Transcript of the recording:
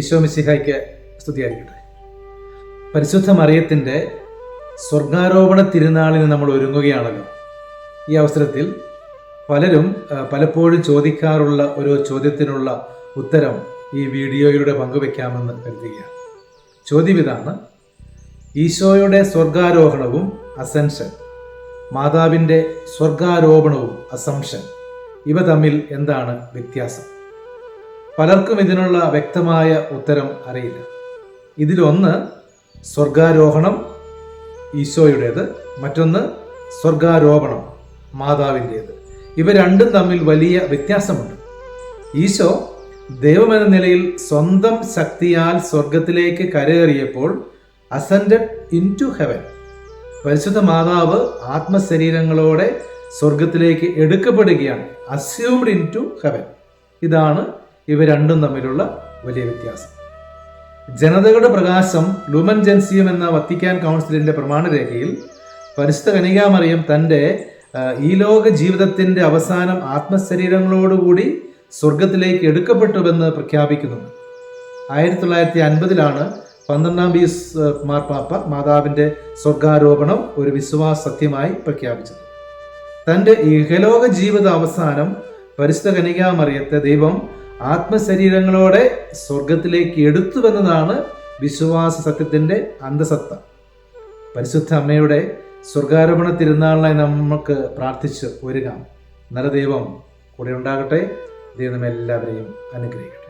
ഈശോ മിശിഹായ്ക്ക് സ്തുതിയായിരിക്കട്ടെ. പരിശുദ്ധ മറിയത്തിന്റെ സ്വർഗാരോപണ തിരുനാളിന് നമ്മൾ ഒരുങ്ങുകയാണല്ലോ. ഈ അവസരത്തിൽ പലരും പലപ്പോഴും ചോദിക്കാറുള്ള ഒരു ചോദ്യത്തിനുള്ള ഉത്തരം ഈ വീഡിയോയിലൂടെ പങ്കുവെക്കാമെന്ന് കരുതുകയാണ്. ചോദ്യം ഇതാണ് ഈശോയുടെ സ്വർഗാരോഹണവും അസെൻഷൻ മാതാവിന്റെ സ്വർഗാരോപണവും അസംഷൻ ഇവ തമ്മിൽ എന്താണ് വ്യത്യാസം? പലർക്കും ഇതിനുള്ള വ്യക്തമായ ഉത്തരം അറിയില്ല. ഇതിലൊന്ന് സ്വർഗാരോഹണം ഈശോയുടേത്. മറ്റൊന്ന് സ്വർഗാരോപണം മാതാവിന്റേത്. ഇവ രണ്ടും തമ്മിൽ വലിയ വ്യത്യാസമുണ്ട്. ഈശോ ദൈവമെന്ന നിലയിൽ സ്വന്തം ശക്തിയാൽ സ്വർഗത്തിലേക്ക് കരയേറിയപ്പോൾ അസെൻഡഡ് ഇൻ ടു ഹെവൻ പരിശുദ്ധ മാതാവ് ആത്മശരീരങ്ങളോടെ സ്വർഗത്തിലേക്ക് എടുക്കപ്പെടുകയാണ്. അസ്യൂംഡ് ഇൻ ടു ഹെവൻ ഇതാണ് ഇവ രണ്ടും തമ്മിലുള്ള വലിയ വ്യത്യാസം. ജനതകളുടെ പ്രകാശം ലുമൻ ജെൻസിയം എന്ന വത്തിക്കാൻ കൗൺസിലിന്റെ പ്രമാണരേഖയിൽ പരിശുദ്ധ കനികാമറിയം തന്റെ ഈ ലോക ജീവിതത്തിന്റെ അവസാനം ആത്മശരീരങ്ങളോടുകൂടി സ്വർഗത്തിലേക്ക് എടുക്കപ്പെട്ടുവെന്ന് പ്രഖ്യാപിക്കുന്നുണ്ട് ആയിരത്തി തൊള്ളായിരത്തി അൻപതിലാണ് പന്ത്രണ്ടാം മാർ മാർപ്പാപ്പ മാതാവിന്റെ സ്വർഗാരോപണം ഒരു വിശ്വാസ സത്യമായി പ്രഖ്യാപിച്ചത്. തന്റെ ഇഹലോക ജീവിത അവസാനം പരിശുദ്ധ കനികാമറിയത്തെ ദൈവം ആത്മശരീരങ്ങളോടെ സ്വർഗത്തിലേക്ക് എടുത്തുവെന്നതാണ് വിശ്വാസ സത്യത്തിന്റെ അന്തസത്ത. പരിശുദ്ധ അമ്മയുടെ സ്വർഗാരോപണ തിരുനാളിനായി നമുക്ക് പ്രാർത്ഥിച്ച് ഒരുങ്ങാം. നല്ല ദൈവം കൂടെ ഉണ്ടാകട്ടെ. ദൈവം എല്ലാവരെയും അനുഗ്രഹിക്കട്ടെ.